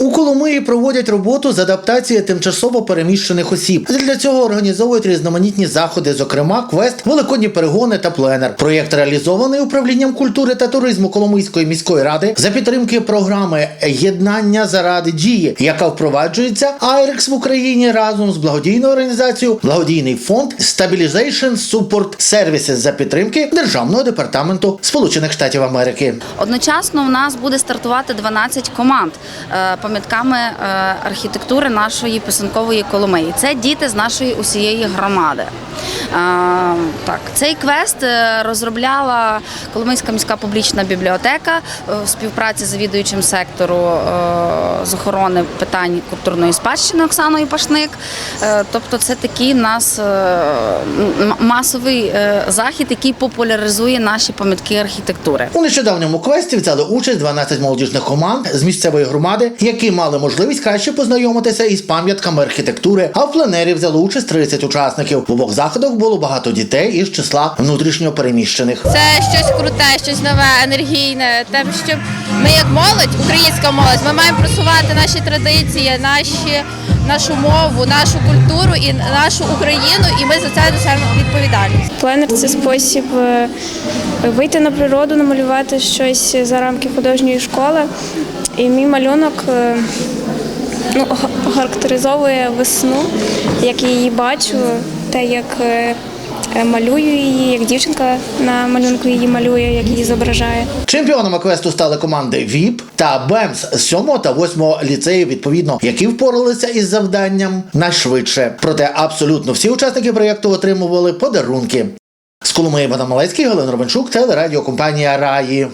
У Коломиї проводять роботу з адаптації тимчасово переміщених осіб. Для цього організовують різноманітні заходи, зокрема квест, великодні перегони та пленер. Проєкт реалізований управлінням культури та туризму Коломийської міської ради за підтримки програми Єднання заради дії, яка впроваджується Айрекс в Україні разом з благодійною організацією Благодійний фонд Stabilization Support Services за підтримки Державного департаменту Сполучених Штатів Америки. Одночасно в нас буде стартувати 12 команд е, пам'ятками е, архітектури нашої писанкової Коломиї. Це діти з нашої усієї громади. Так, цей квест е, розробляла Коломийська міська публічна бібліотека е, в співпраці з завідуючим сектору е, з охорони питань культурної спадщини Оксаною Пашник. Тобто, це такий нас масовий захід, який популяризує наші пам'ятки архітектури. У нещодавньому квесті взяли участь 12 молодіжних команд з місцевої громади, які мали можливість краще познайомитися із пам'ятками архітектури. А в пленері взяли участь 30 учасників. В обох заходах було багато дітей із числа внутрішньо переміщених. Це щось круте, щось нове, енергійне. Тим, щоб ми як молодь, українська молодь, ми маємо просувати наші традиції, наші, нашу мову, нашу культуру і нашу Україну, і ми за це несемо відповідальність. Пленер це спосіб е, вийти на природу, намалювати щось за рамки художньої школи. І мій малюнок е, ну, характеризовує весну, як я її бачу, те, як е, е, малюю її, як дівчинка на малюнку її малює, як її зображає. Чемпіонами квесту стали команди ВІП та БЕМС з 7 та 8 ліцеїв, відповідно, які впоралися із завданням найшвидше. Проте абсолютно всі учасники проєкту отримували подарунки. З Коломиї Малецький, Галина Робенчук, телерадіокомпанія Раї.